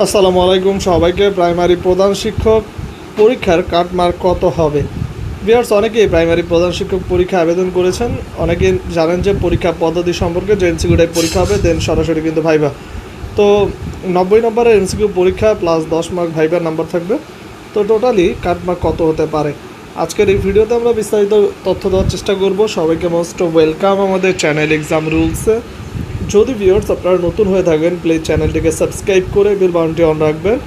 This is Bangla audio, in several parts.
আসসালামু আলাইকুম সবাইকে। প্রাইমারি প্রধান শিক্ষক পরীক্ষার কাটমার্ক কত হবে? বিয়ার্স অনেকেই প্রাইমারি প্রধান শিক্ষক পরীক্ষা আবেদন করেছেন। অনেকে জানেন যে পরীক্ষা পদ্ধতি সম্পর্কে যে এমসিকিউটাই পরীক্ষা হবে দেন সরাসরি কিন্তু ভাইবা। তো নব্বই নম্বরের এনসিকিউ পরীক্ষা প্লাস দশ মার্ক ভাইবার নাম্বার থাকবে। তো টোটালি কাটমার্ক কত হতে পারে? আজকের এই ভিডিওতে আমরা বিস্তারিত তথ্য দেওয়ার চেষ্টা করব। সবাইকে মোস্ট ওয়েলকাম আমাদের চ্যানেল এক্সাম রুলসে যদি ভিউয়ার্স আপনারা নতুন হয়ে থাকেন প্লিজ চ্যানেলটিকে সাবস্ক্রাইব করে বেল বাটনটি অন রাখবেন,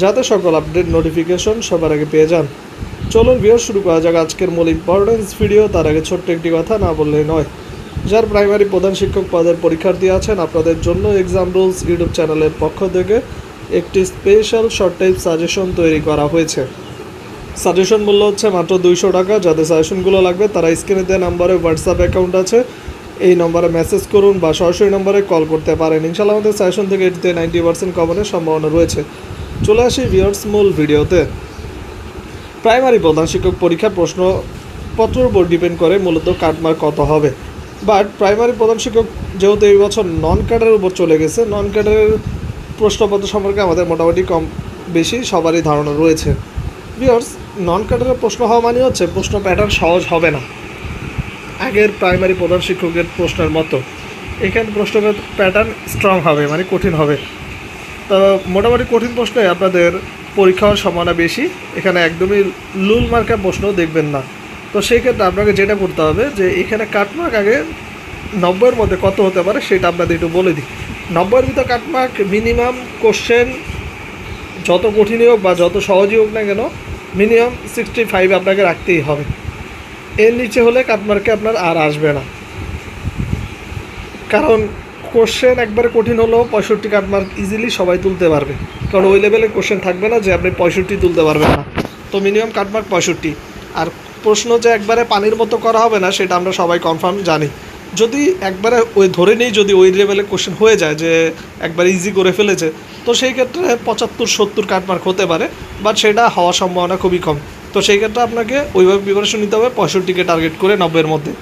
যাতে সকল আপডেট নোটিফিকেশন সবার আগে পেয়ে যান। চলুন ভিউয়ার শুরু করা যাক আজকের মূল ইম্পর্টেন্স ভিডিও তার আগে ছোট্ট একটি কথা না বললেই নয়। যার প্রাইমারি প্রধান শিক্ষক পদের পরীক্ষার্থী আছেন, আপনাদের জন্য এক্সাম রুলস ইউটিউব চ্যানেলের পক্ষ থেকে একটি স্পেশাল শর্ট টাইপ সাজেশন তৈরি করা হয়েছে। সাজেশন মূল্য হচ্ছে মাত্র দুইশো টাকা, যাদের সাজেশনগুলো লাগবে তারা স্ক্রিনে দেওয়া নাম্বারে হোয়াটসঅ্যাপ অ্যাকাউন্ট আছে। এই নম্বরে মেসেজ করুন বা সরাসরি নম্বরে কল করতে পারেন। ইনশাল্লাহ আমাদের সাজেশন থেকে এটিতে নাইনটি পার্সেন্ট কমনের সম্ভাবনা রয়েছে। চলে আসি ভিওর্স মূল ভিডিওতে। প্রাইমারি প্রধান শিক্ষক পরীক্ষার প্রশ্নপত্রের উপর ডিপেন্ড করে মূলত কাটমার্ক কত হবে। বাট প্রাইমারি প্রধান শিক্ষক যেহেতু এই বছর নন ক্যাডারের উপর চলে গেছে নন ক্যাডারের প্রশ্নপত্র সম্পর্কে আমাদের মোটামুটি কম বেশি সবারই ধারণা রয়েছে। ভিওর্স নন ক্যাডারের প্রশ্ন হওয়া মানে হচ্ছে প্রশ্ন প্যাটার্ন সহজ হবে না। আগের প্রাইমারি প্রধান শিক্ষকের প্রশ্নের মতো। এখানে প্রশ্নের প্যাটার্ন স্ট্রং হবে মানে কঠিন হবে। তো মোটামুটি কঠিন প্রশ্নে আপনাদের পরীক্ষা হওয়ার সম্ভাবনা বেশি। এখানে একদমই লুল মার্কা প্রশ্ন দেখবেন না। তো সেই ক্ষেত্রে আপনাকে যেটা করতে হবে যে, এখানে কাটমার্ক আগে নব্বইয়ের মধ্যে কত হতে পারে সেটা আপনাদের একটু বলে দিই। নব্বইয়ের ভিতর কাটমার্ক মিনিমাম কোশ্চেন যত কঠিনই হোক বা যত সহজই হোক না কেন মিনিমাম সিক্সটি ফাইভ আপনাকে রাখতেই হবে। এর নিচে হলে কাটমার্কে আপনার আর আসবে না। কারণ কোশ্চেন একবারে কঠিন হলেও পঁয়ষট্টি কাটমার্ক ইজিলি সবাই তুলতে পারবে। কারণ ওই লেভেলের কোশ্চেন থাকবে না যে আপনি পঁয়ষট্টি তুলতে পারবেন না। তো মিনিমাম কাটমার্ক পঁয়ষট্টি। আর প্রশ্ন যে একবারে পানির মতো করা হবে না, সেটা আমরা সবাই কনফার্ম জানি। যদি একবারে ওই ধরে নিই, যদি ওই লেভেলের কোশ্চেন হয়ে যায় যে একবার ইজি করে ফেলেছে, তো সেই ক্ষেত্রে পঁচাত্তর, সত্তর কাটমার্ক হতে পারে। বাট সেটা হওয়ার সম্ভাবনা খুবই কম। তো সেই ক্ষেত্রে আপনাকে ওইভাবে প্রিপারেশন নিতে হবে পঁয়ষট্টিকে টার্গেট করে নব্বইয়ের মধ্যে।